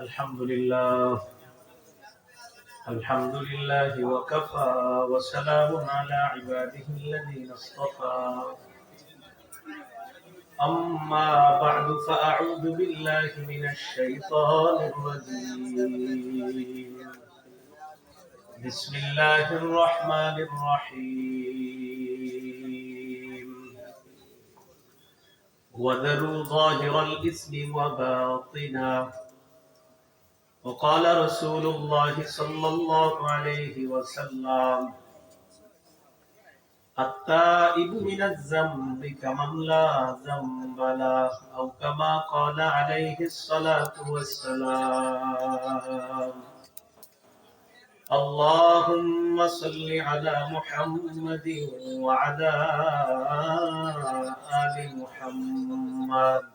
الحمد لله. الحمد لله وكفى وسلام على عباده الذين اصطفى. أما بعد فأعوذ بالله من الشيطان الرجيم. بسم الله الرحمن الرحيم. وذروا ظاهر الإثم وباطنه وقال رسول الله صلى الله عليه وسلم التائب من الذنب كمن لا ذنب له أو كما قال عليه الصلاة والسلام اللهم صل على محمد وعلى آل محمد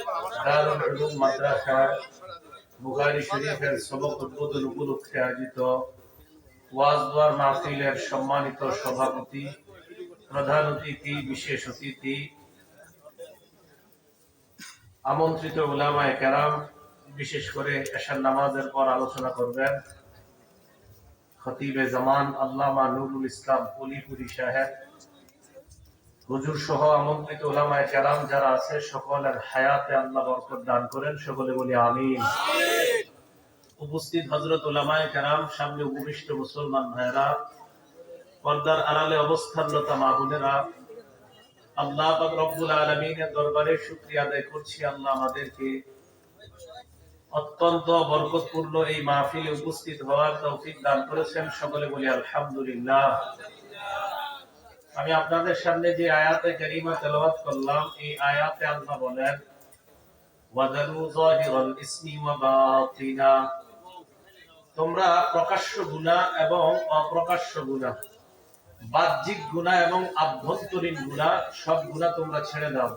দারুল উলুম মাদ্রাসা বুখারী শরীফের সবক উদ্বোধন উপলক্ষে আয়োজিত মাহফিলের সম্মানিত সভাপতি, প্রধান অতিথি, বিশেষ অতিথি, আমন্ত্রিত উলামায়ে কেরাম, বিশেষ করে এশার নামাজের পর আলোচনা করবেন খতিবে জামান আল্লামা নুরুল ইসলাম অলিপুরি সাহেব। হুজুর সহ আমন্ত্রিত ওলামায় কেরাম যারা আছে সকলের হায়াতে আল্লাহ বরকত দান করেন সকলে বলি আমিন। উপস্থিত হজরত ওলামায় কেরাম সামনে উপবিষ্ট মুসলমান ভাইরা পর্দার আড়ালে অবস্থানরত মা বোনেরা আল্লাহ রব্বুল আলমিনের দরবারে শুক্রিয়া আদায় করছি আল্লাহ আমাদেরকে অত্যন্ত বরকতপূর্ণ এই মাহফিলে উপস্থিত হওয়ার তৌফিক দান করেছেন সকলে বলি আলহামদুলিল্লাহ। আমি আপনাদের সামনে যে আয়াতে কারিমা তেলাওয়াত করলাম, এই আয়াতে আল্লাহ বলেন তোমরা প্রকাশ্য গুনাহ এবং অপ্রকাশ্য গুনাহ, বাহ্যিক গুনাহ এবং আভ্যন্তরীণ গুনাহ, সব গুনাহ তোমরা ছেড়ে দাও।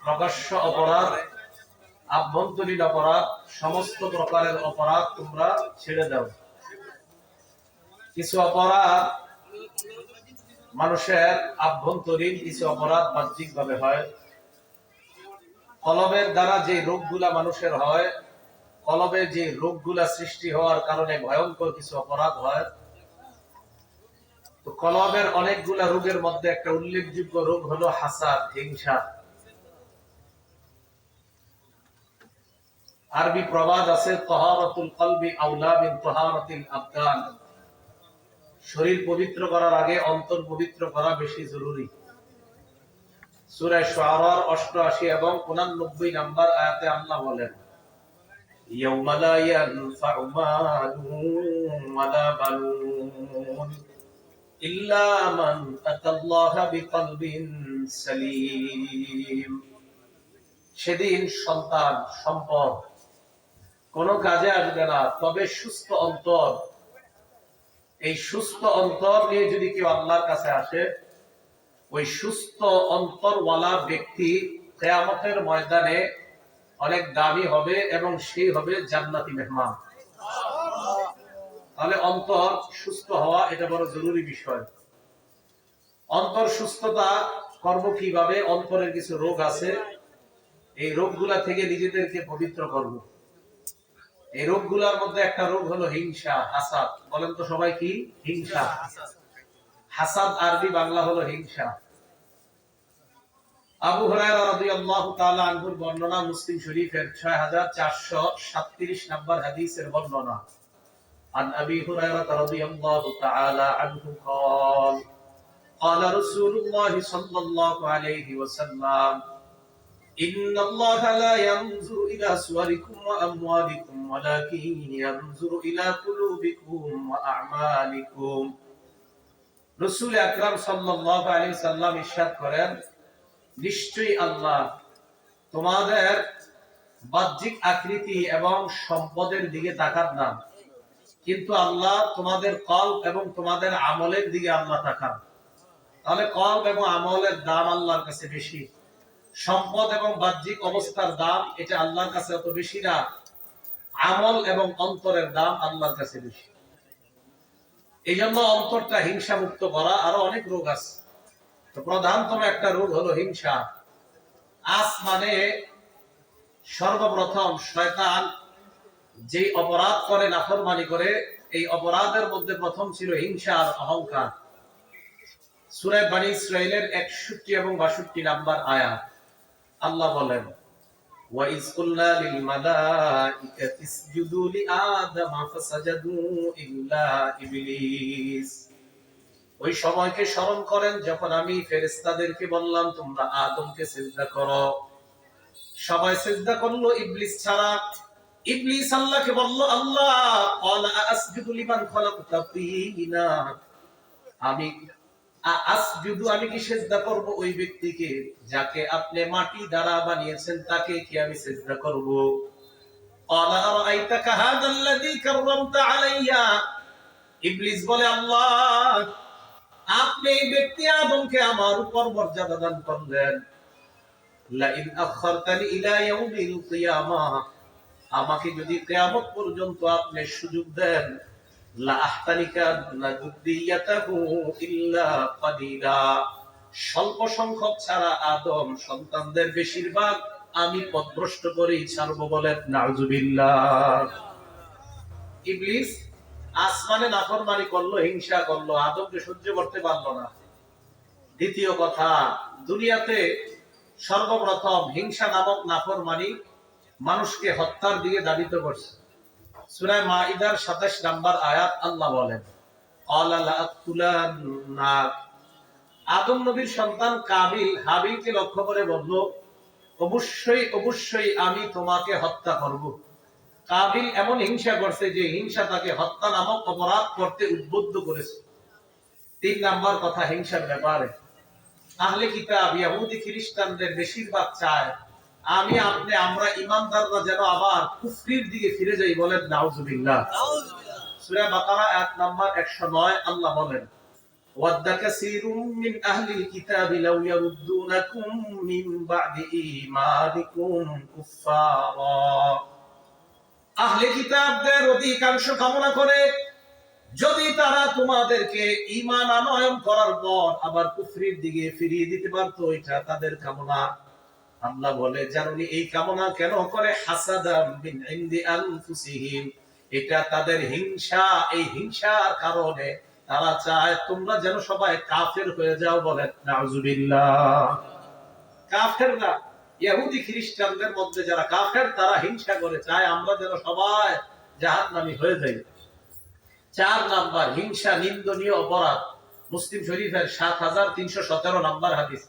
প্রকাশ্য অপরাধ, আভ্যন্তরীণ অপরাধ, সমস্ত প্রকারের অপরাধ তোমরা ছেড়ে দাও। কিছু অপরাধ মানুষের আভ্যন্তরীণ কিছু অপরাধ বাহ্যিক ভাবে হয়। কলমের দ্বারা যে রোগগুলা মানুষের হয়, কলবে যে রোগগুলা সৃষ্টি হওয়ার কারণে ভয়ঙ্কর কিছু অপরাধ হয়। তো কলমের অনেকগুলা রোগের মধ্যে একটা উল্লেখযোগ্য রোগ হলো হাসাদ, হিংসা। আরবি প্রবাদ আছে, তহারতুল কলবি আউলা বিন তহারতিল আবদান। শরীর পবিত্র করার আগে অন্তর পবিত্র করা বেশি জরুরি। অষ্টআশি এবং উনানব্বই নাম্বার আয়াতে আল্লাহ বলেন সেদিন সন্তান, সম্পদ কোন কাজে আসবে না, তবে সুস্থ অন্তর এই সুস্থ অন্তর নিয়ে যদি কেউ আল্লাহর কাছে আসে, ওই সুস্থ অন্তরওয়ালা ব্যক্তি কেয়ামতের ময়দানে অনেক দামি হবে এবং সেই হবে জান্নাতি মেহমান। তাহলে অন্তর সুস্থ হওয়া এটা বড় জরুরি বিষয়। অন্তর সুস্থতা কর্ম কীভাবে? অন্তরের কিছু রোগ আছে। এই রোগগুলা থেকে নিজেদেরকে পবিত্র করব। এই রোগগুলোর মধ্যে একটা রোগ হলো হিংসা হাসাদ বলেন তো সবাই কি হিংসা হাসাদ আরবি বাংলা হলো হিংসা আবু হুরায়রা রাদিয়াল্লাহু তাআলা আনহুর বর্ণনা মুসলিম শরীফের 6437 নম্বর হাদিসের বর্ণনা عن أبي هريرة رضي الله تعالى عنه قال قال رسول الله صلى الله عليه وسلم إن الله لا ينظر إلى صوركم وأموالكم ولكن ينظر إلى قلوبكم وأعمالكم রসুল আকরাম সাল্লাল্লাহু আলাইহি সাল্লাম ইরশাদ করেন নিশ্চয়ই আল্লাহ তোমাদের বাহ্যিক আকৃতি এবং সম্পদের দিকে তাকান না কিন্তু আল্লাহ তোমাদের কল এবং তোমাদের আমলের দিকে আল্লাহ তাকান তাহলে কল এবং আমলের দাম আল্লাহর কাছে বেশি সম্পদ এবং বাহ্যিক অবস্থার দাম, এটা আল্লাহর কাছে অত বেশি না। আমল এবং অন্তরের দাম আল্লাহর কাছে বেশি। এই জন্য অন্তরটা হিংসা মুক্ত করা, আরও অনেক রোগ আছে। প্রধানতম একটা রোগ হলো হিংসা। আস মানে সর্বপ্রথম শয়তান যে অপরাধ করে, নাফরমানি করে, এই অপরাধের মধ্যে প্রথম ছিল হিংসা আর অহংকার। সুরে বানী ইসরায়েলের একষট্টি এবং বাষট্টি নাম্বার আয়া আল্লাহ বলেন وَإِذْ قُلْنَا لِلْمَلَائِكَةِ اسْجُدُوا لِآدَمَ فَسَجَدُوا إِلَّا إِبْلِيسَ ওই সময়কে স্মরণ করেন যখন আমি ফেরেশতাদেরকে বললাম তোমরা আদমকে সিজদা করো সবাই সিজদা করলো ইবলিস ছাড়া ইবলিস আল্লাহকে বলল আল্লাহ ক্বালা আসজুদু লিমান খালাকতা তিনা আমি আ- আসজুদু আমি কি সিজদা করব ওই ব্যক্তিকে যাকে আপনি মাটি দ্বারা বানিয়েছেন তাকে কি আমি সিজদা করব قال أرأيتك هذا الذي كرمت علي ইবলিস বলে আল্লাহ আপনি এই ব্যক্তি আদমকে আমার উপর মর্যাদা দান করলেন লাইন আখারতানি ইলা ইয়াউমিল কিয়ামাহ আমাকে যদি কিয়ামত পর্যন্ত আপনি সুযোগ দেন স্বল্প সংখ্যক ছাড়া আদম সন্তানদের বেশিরভাগ আমি পথভ্রষ্ট করেই ছাড়বো বলে। নাউজুবিল্লাহ। ইবলিস আসমানে করল, হিংসা করল, আদমকে সহ্য করতে পারল না। দ্বিতীয় কথা, দুনিয়াতে সর্বপ্রথম হিংসা নামক নাফরমানি মানুষকে হত্যার দিকে দাবিত করছে। সূরা মাইদার 27 নাম্বার আয়াত আল্লাহ বলেন আদম নবীর সন্তান কাবিল হাবিলকে লক্ষ্য করে বলল, অবশ্যই অবশ্যই আমি তোমাকে হত্যা করব। কাবিল এমন হিংসা করছে যে হিংসা তাকে হত্যা নামক অপরাধ করতে উদ্বুদ্ধ করেছে। তিন নাম্বার কথা হিংসার ব্যাপারে, আহলে কিতাব ইহুদি খ্রিস্টানদের বেশিরভাগ চায় আমি আপনি আমরা ইমানদাররা যেন আবার কুফরির দিকে ফিরে যাই বলেন নাউজুবিল্লাহ। সূরা বাকারা আয়াত নাম্বার 109 আল্লাহ বলেন ওয়াদ্দ কাসীরুম মিন আহলিল কিতাবি লাউ ইয়ারুদ্দুনাকুম মিন বা'দি ঈমানিকুম কুফফারা। আহলে কিতাবদের অধিকাংশ কামনা করে যদি তারা তোমাদেরকে ঈমান আনয়ন করার পর আবার কুফরির দিকে ফিরিয়ে দিতে পারতো এটা তাদের কামনা। আল্লাহ বলে জানুনি এই কামনা কেন করে? হাসাদাম এটা তাদের হিংসা। এই হিংসার কারণে তারা চায়, তোমরা যেন সবাই কাফের হয়ে যাও বলে। নাউজুবিল্লাহ। কাফেররা ইহুদি খ্রিস্টানদের মধ্যে যারা কাফের, তারা হিংসা করে, চায় আমরা যেন সবাই জাহান্নামী হয়ে যাই। চার নাম্বার, হিংসা নিন্দনীয় অপরাধ। মুসলিম শরীফের সাত হাজার তিনশো সতেরো নাম্বার হাদিস।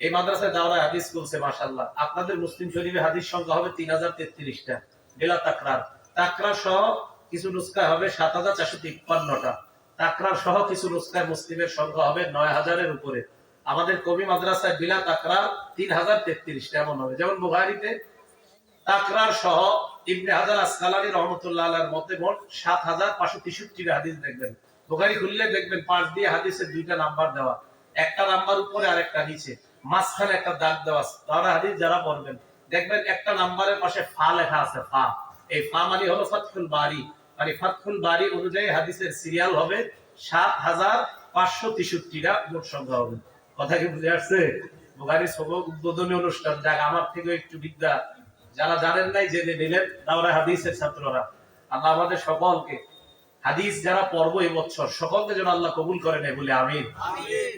এই মাদ্রাসায় দাওরা হাদিস বলছে মাসাল্লাহ আপনাদের মুসলিম শরীফে হাদিস সংখ্যা হবে তিন হাজার তেত্রিশটা। বেলা তাকরার। তাকরার সহ কিছু নুস্কায় হবে সাত হাজার চারশো তিপ্পান্নটা। তাকরার সহ কিছু নুস্কায় মুসলিমের সংখ্যা হবে নয় হাজারের উপরে। আমাদের কবি মাদ্রাসায় বিলা তাকরার তিন হাজার তেত্রিশটা এমন হবে। যেমন বুহারিতে তাকরার সহ ইবনে হাজার আসকালানি রহমতুল্লাহ আলার মতে মোট সাত হাজার পাঁচশো তেষট্টির হাদিস দেখবেন। বুখারি খুললে দেখবেন পাঁচ দিয়ে হাদিসের দুইটা নাম্বার দেওয়া। একটা নাম্বার উপরে আর একটা নিচে। মাঝখানে একটা দাগ দেওয়া আছে। তারা হাদিস যারা পড়বেন দেখবেন একটা নাম্বারের পাশে ফা লেখা আছে, ফা। এই ফা মানে হলো ফাতফুল বাড়ি মানে ফাতফুল বাড়ি অনুযায়ী হাদিসের সিরিয়াল হবে সাত হাজার পাঁচশো তেষট্টিটা মোট সংখ্যা হবে। কথা কি বুঝে আসছে? বুখারি সবক উদ্বোধনী অনুষ্ঠান যাক আমার থেকে একটু বিদ্যা। যারা জানেন নাই, জেনে নিলেন তারা হাদিসের ছাত্ররা। আল্লাহ আমাদের সকলকে হাদিস যারা পর্ব এবছর সকলকে যেন আল্লাহ কবুল করে নেয় বলে আমিন।